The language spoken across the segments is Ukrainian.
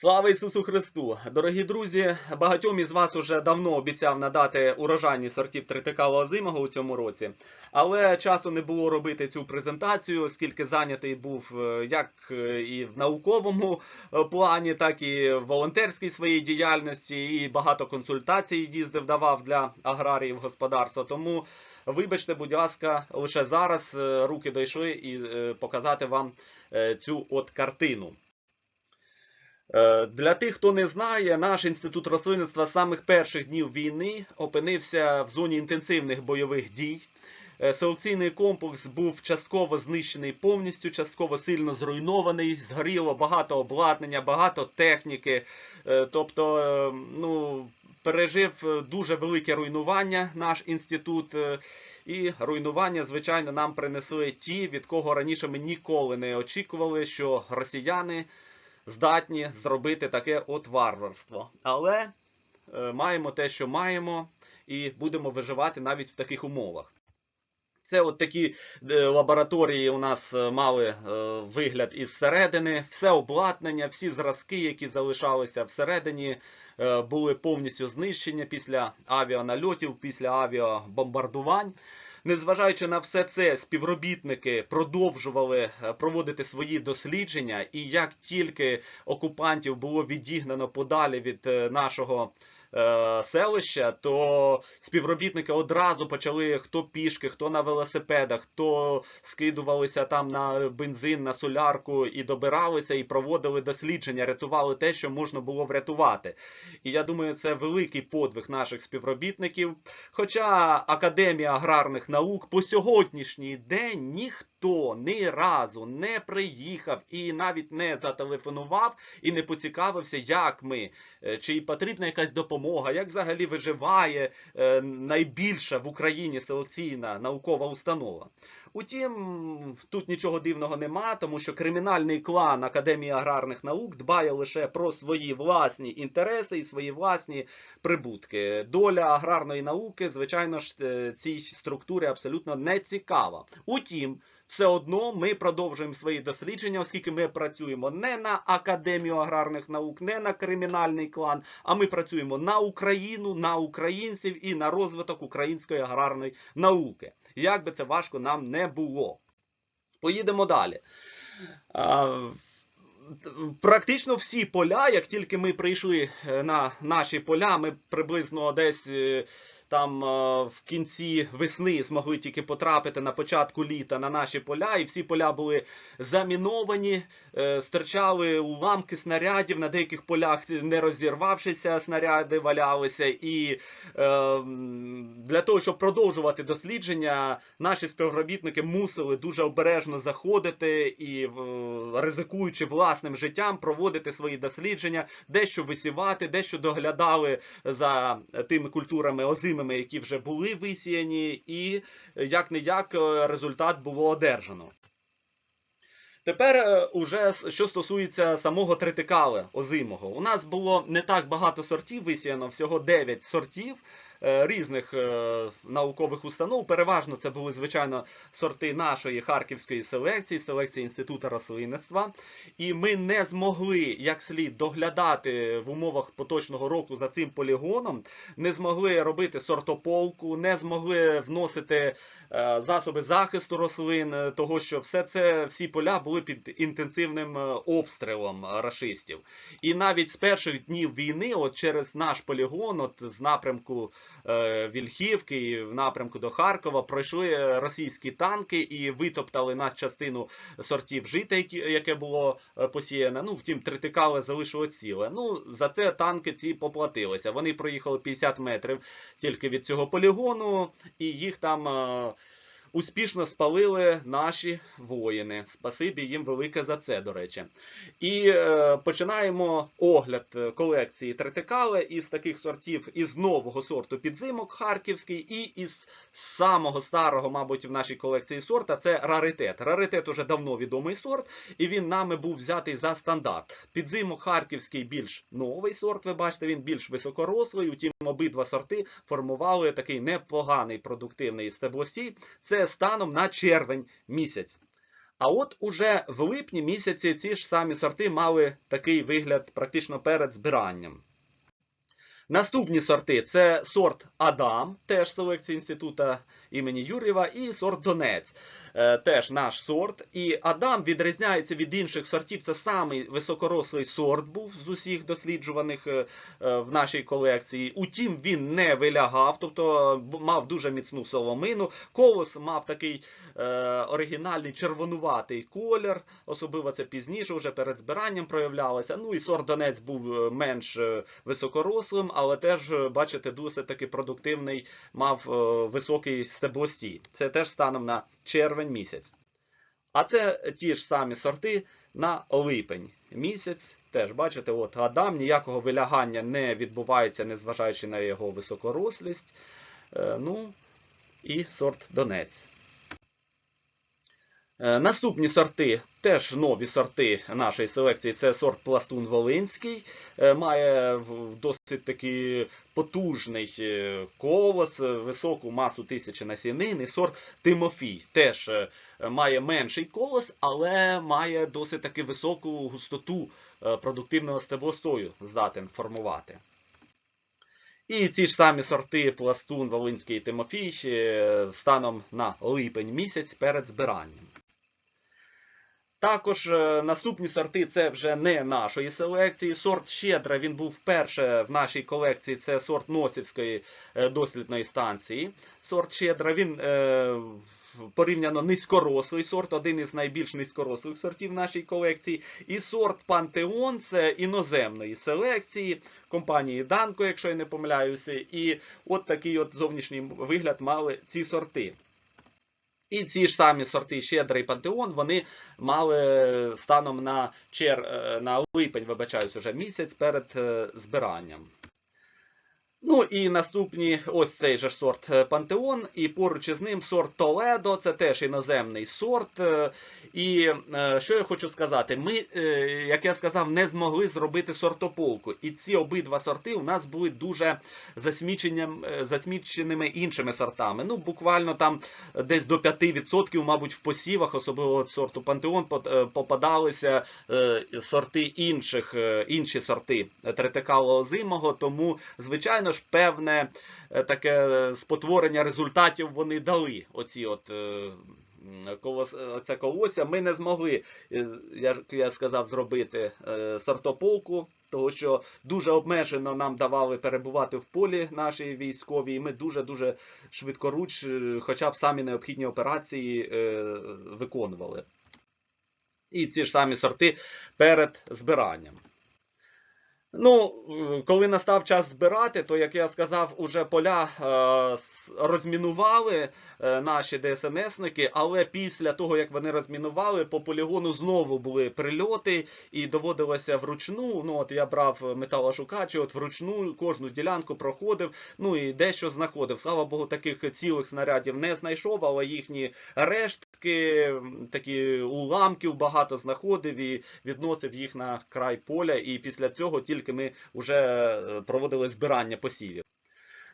Слава Ісусу Христу! Дорогі друзі, багатьом із вас уже давно обіцяв надати урожайні сортів тритикала озимого у цьому році, але часу не було робити цю презентацію, оскільки зайнятий був е, як е, і в науковому е, плані, так і в волонтерській своїй діяльності, і багато консультацій їздив давав для аграріїв господарства. Тому вибачте, будь ласка, лише зараз руки дійшли і показати вам цю от картину. Е, Для тих, хто не знає, наш інститут рослинництва з самих перших днів війни опинився в зоні інтенсивних бойових дій. Е, Селекційний комплекс був частково знищений повністю, частково сильно зруйнований. Згоріло багато обладнання, багато техніки. Е, Тобто, ну, пережив дуже велике руйнування наш інститут. І руйнування, звичайно, нам принесли ті, від кого раніше ми ніколи не очікували, що росіяни здатні зробити таке от варварство. Але е, маємо те, що маємо, і будемо виживати навіть в таких умовах. Це от такі е, лабораторії у нас е, мали вигляд із середини. Все обладнання, всі зразки, які залишалися всередині, були повністю знищені після авіанальотів, після авіабомбардувань. Незважаючи на все це, співробітники продовжували е, проводити свої дослідження, і як тільки окупантів було відігнано подалі від е, нашого селища, то співробітники одразу почали хто пішки, хто на велосипедах, хто скидувалися там на бензин, на солярку і добиралися, і проводили дослідження, рятували те, що можна було врятувати. І я думаю, це великий подвиг наших співробітників. Хоча Академія аграрних наук по сьогоднішній день ніхто ні разу не приїхав і навіть не зателефонував і не поцікавився, як ми, е, чи потрібна якась допомога, як взагалі виживає е, найбільша в Україні селекційна наукова установа. Утім, тут нічого дивного нема, тому що кримінальний клан Академії аграрних наук дбає лише про свої власні інтереси і свої власні прибутки. Доля аграрної науки, звичайно ж, е, цій структурі абсолютно не цікава. Утім, все одно ми продовжуємо свої дослідження, оскільки ми працюємо не на Академію аграрних наук, не на кримінальний клан, а ми працюємо на Україну, на українців і на розвиток української аграрної науки. Як би це важко нам не було. Поїдемо далі. Практично всі поля, як тільки ми прийшли е, на наші поля, ми приблизно десь е, там е, в кінці весни змогли тільки потрапити на початку літа на наші поля, і всі поля були заміновані, е, стирчали уламки снарядів, на деяких полях не розірвавшися снаряди валялися. І е, для того, щоб продовжувати дослідження, наші співробітники мусили дуже обережно заходити і ризикуючи власним життям, проводити свої дослідження, дещо висівати, дещо доглядали за тими культурами озимими, які вже були висіяні, і як не як результат було одержано. Тепер е, уже що стосується самого тритикале озимого. У нас було не так багато сортів висіяно, всього 9 сортів різних е, наукових установ. Переважно це були, звичайно, сорти нашої харківської селекції, селекції Інституту рослинництва. І ми не змогли як слід доглядати в умовах поточного року за цим полігоном, не змогли робити сортополку, не змогли вносити е, засоби захисту рослин, е, того що все це, всі поля були під інтенсивним е, обстрілом е, рашистів. І навіть з перших днів війни, от через наш полігон, от з напрямку е, Вільхівки і в напрямку до Харкова, пройшли е, російські танки і витоптали нас частину сортів жита, яке було е, посіяне. Ну, втім, тритикале залишило ціле. Ну, за це танки ці поплатилися. Вони проїхали 50 метрів тільки від цього полігону, і їх там. Успішно спалили наші воїни. Спасибі їм велике за це, до речі. І е, починаємо огляд е, колекції Третикале із таких сортів із нового сорту підзимок харківський, і із самого старого, мабуть, в нашій колекції сорта це раритет. Раритет уже давно відомий сорт, і він нами був взятий за стандарт. Підзимок харківський більш новий сорт. Ви бачите, він більш високорослий. Утім, обидва сорти формували такий непоганий продуктивний стеблосій. Це станом на червень місяць. А от уже в липні місяці ці ж самі сорти мали такий вигляд практично перед збиранням. Наступні сорти це сорт Адам, теж селекція інституту імені Юрєва, і сорт Донець, теж наш сорт. І Адам відрізняється від інших сортів. Це самий високорослий сорт був з усіх досліджуваних е, е, в нашій колекції. Утім, він не вилягав, тобто мав дуже міцну соломину. Колос мав такий е, оригінальний червонуватий колір, особливо це пізніше, вже перед збиранням проявлялося. Ну і сорт Донець був е, менш е, високорослим, але теж, е, бачите, досить таки продуктивний, мав е, високий стеблостій. Це теж станом на червень місяць. А це ті ж самі сорти на липень місяць. Теж бачите, от Адам ніякого вилягання не відбувається, незважаючи на його високорослість. Е, Ну і сорт Донець. Е, Наступні сорти, теж нові сорти нашої селекції, це сорт Пластун Волинський. Е, Має досить такий потужний е, колос, високу масу тисячі насінин. І сорт Тимофій теж має менший колос, але має досить таки високу густоту продуктивного стеблостою, здатен формувати. І ці ж самі сорти Пластун, Волинський і Тимофій станом на липень місяць перед збиранням. Також е, наступні сорти це вже не нашої селекції. Сорт Щедра він був вперше в нашій колекції. Це сорт Носівської е, дослідної станції. Сорт Щедра він е, порівняно низькорослий сорт, один із найбільш низькорослих сортів в нашій колекції. І сорт Пантеон це іноземної селекції компанії Данко, якщо я не помиляюся. І от такий от зовнішній вигляд мали ці сорти. І ці ж самі сорти Щедрий Пантеон вони мали станом на чер е, на липень, вибачаюсь, уже місяць перед е, збиранням. Ну і наступні, ось цей же сорт е, Пантеон, і поруч із ним сорт Толедо, це теж іноземний сорт. е, І е, що я хочу сказати, ми, як я сказав, не змогли зробити сортополку. І ці обидва сорти у нас були дуже засміченими іншими сортами. Ну, буквально там десь до 5%, мабуть, в посівах, особливо сорту Пантеон, попадалися сорти інших, інші сорти тритикалого озимого, тому, звичайно ж, певне е, таке спотворення результатів вони дали. Оці от. е, Колос, оце колося ми не змогли, е, як я сказав, зробити е, сортополку, тому що дуже обмежено нам давали перебувати в полі наші військові, і ми дуже-дуже швидкоруч, е, хоча б самі необхідні операції е, виконували. І ці ж самі сорти перед збиранням. Ну, е, коли настав час збирати, то, як я сказав, уже поля е, с- розмінували е, наші ДСНСники, але після того, як вони розмінували, по полігону знову були прильоти, і доводилося вручну. Ну, от я брав металошукач, і от вручну кожну ділянку проходив, ну і дещо знаходив. Слава Богу, таких цілих снарядів не знайшов, але їхні рештки, такі уламків багато знаходив і відносив їх на край поля. І після цього тільки ми вже е, проводили збирання посівів.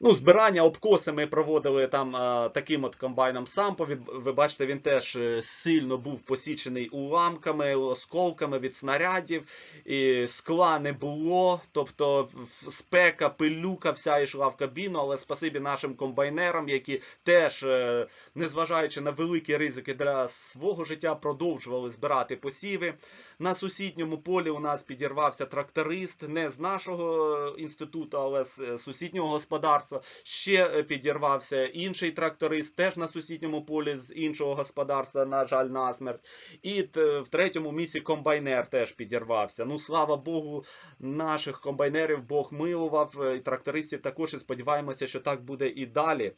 Ну, збирання обкоси ми проводили там е, таким от комбайном сампові. Ви бачите, він теж е, сильно був посічений уламками, осколками від снарядів, і скла не було. Тобто спека, пилюка вся йшла в кабіну, але спасибі нашим комбайнерам, які теж, е, незважаючи на великі ризики для свого життя, продовжували збирати посіви. На сусідньому полі у нас підірвався тракторист не з нашого інституту, але з сусіднього господарства. Ще е, підірвався інший тракторист, теж на сусідньому полі з іншого господарства, на жаль, насмерть. І в третьому місці комбайнер теж підірвався. Ну, слава Богу, наших комбайнерів Бог милував, е, і трактористів також і сподіваємося, що так буде і далі.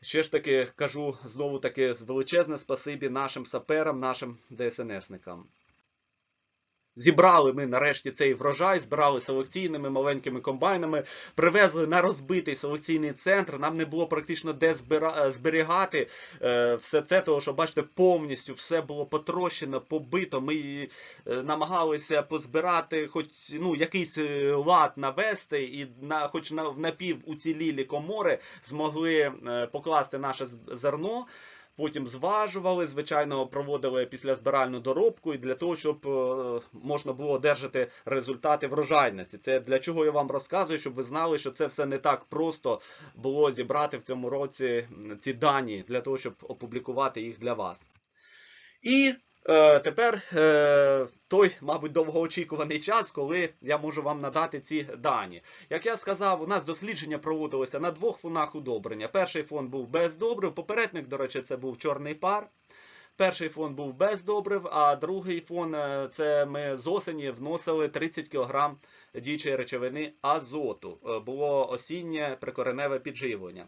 Ще ж таки кажу знову таки величезне спасибі нашим саперам, нашим ДСНСникам. Зібрали ми нарешті цей врожай, збирали селекційними маленькими комбайнами, привезли на розбитий селекційний центр. Нам не було практично де збира... е, зберігати е, все це, тому що, бачите, повністю все було потрощено, побито. Ми е, намагалися позбирати, хоч ну, якийсь лад навести, і на, хоч на напів уцілілі комори змогли покласти наше зерно. Потім зважували, звичайно, проводили післязбиральну доробку і для того, щоб е, можна було одержати результати врожайності. Це для чого я вам розказую, щоб ви знали, що це все не так просто було зібрати в цьому році ці дані для того, щоб опублікувати їх для вас. І тепер е, той, мабуть, довгоочікуваний час, коли я можу вам надати ці дані. Як я сказав, у нас дослідження проводилося на двох фонах удобрення. Перший фон був без добрив, попередник, до речі, це був чорний пар. Перший фон був без добрив, а другий фон е, це ми з осені вносили 30 кг діючої речовини азоту. Е, Було осіннє прикореневе підживлення.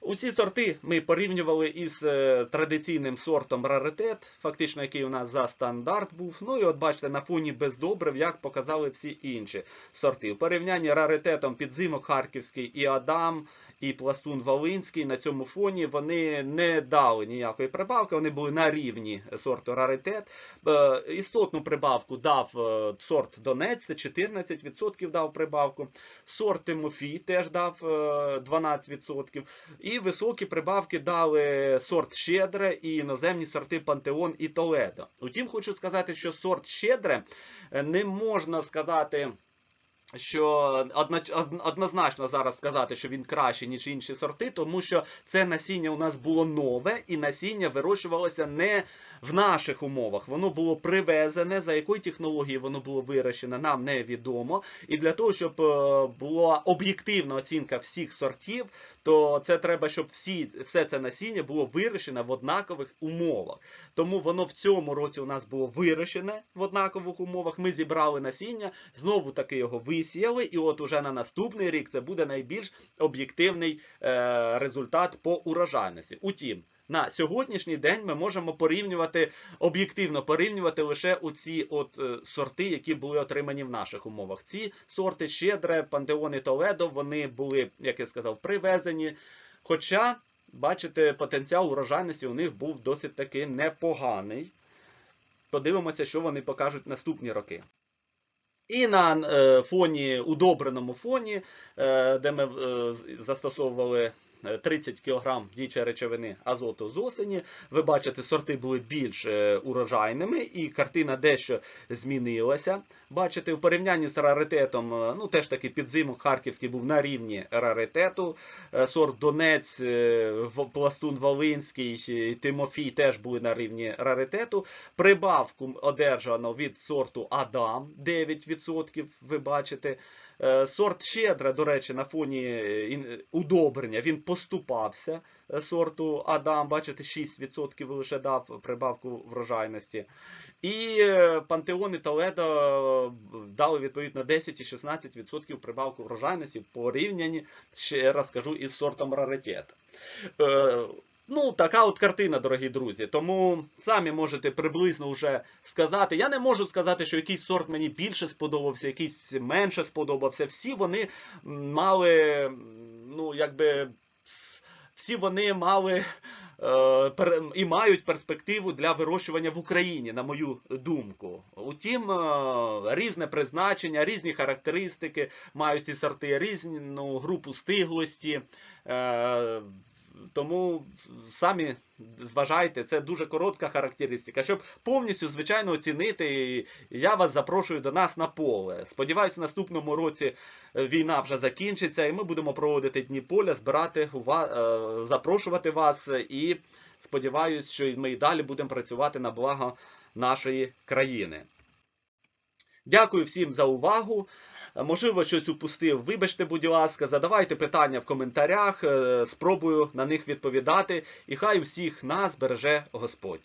Усі сорти ми порівнювали із е, традиційним сортом раритет, фактично який у нас за стандарт був. Ну і от бачите, на фоні бездобрив, як показали всі інші сорти. У порівнянні раритетом підзимок Харківський і Адам, і Пластун Волинський на цьому фоні вони не дали ніякої прибавки, вони були на рівні сорту раритет. Е, Істотну прибавку дав е, сорт Донець, це 14% дав прибавку. Сорт Тимофій теж дав е, 12%. І високі прибавки дали сорт Щедре і іноземні сорти Пантеон і Толедо. Утім, хочу сказати, що сорт Щедре е, не можна сказати. Що однозначно зараз сказати, що він кращий, ніж інші сорти, тому що це насіння у нас було нове, і насіння вирощувалося не в наших умовах. Воно було привезене, за якою технологією воно було вирощене, нам невідомо. І для того, щоб е, була об'єктивна оцінка всіх сортів, то це треба, щоб всі, все це насіння було вирощене в однакових умовах. Тому воно в цьому році у нас було вирощене в однакових умовах. Ми зібрали насіння, знову таки його висіяли, і от уже на наступний рік це буде найбільш об'єктивний е, результат по урожайності. Утім. На сьогоднішній день ми можемо порівнювати об'єктивно порівнювати лише оці от е, сорти, які були отримані в наших умовах. Ці сорти Щедре, Пантеон і Толедо, вони були, як я сказав, привезені. Хоча, бачите, потенціал урожайності у них був досить таки непоганий. Подивимося, що вони покажуть наступні роки. І на е, фоні, удобреному фоні, е, де ми е, застосовували 30 кг діючої речовини азоту з осені, ви бачите, сорти були більш е, урожайними, і картина дещо змінилася. Бачите, в порівнянні з раритетом, е, ну теж таки підзимок Харківський був на рівні раритету. Е, Сорт Донець, е, Пластун Волинський, е, Тимофій теж були на рівні раритету. Прибавку одержано від сорту Адам 9%, ви бачите. Е, Сорт Щедра, до речі, на фоні е, удобрення він поступався е, сорту Адам. Бачите, 6% лише дав прибавку врожайності. І Пантеон і Толедо дали відповідно 10 і 16% прибавку врожайності в порівнянні, ще раз скажу, із сортом раритет. Е, Ну, така от картина, дорогі друзі. Тому самі можете приблизно вже сказати. Я не можу сказати, що якийсь сорт мені більше сподобався, якийсь менше сподобався. Всі вони мали, ну, якби, всі вони мали е, і мають перспективу для вирощування в Україні, на мою думку. Утім, е, різне призначення, різні характеристики мають ці сорти, різну групу стиглості. Тому самі зважайте, це дуже коротка характеристика. Щоб повністю, звичайно, оцінити, я вас запрошую до нас на поле. Сподіваюся, в наступному році е, війна вже закінчиться, і ми будемо проводити дні поля, збирати е, запрошувати вас. І сподіваюся, що ми і далі будемо працювати на благо нашої країни. Дякую всім за увагу. Е, Можливо, щось упустив. Вибачте, будь ласка, задавайте питання в коментарях, е, спробую на них відповідати. І хай усіх нас береже Господь.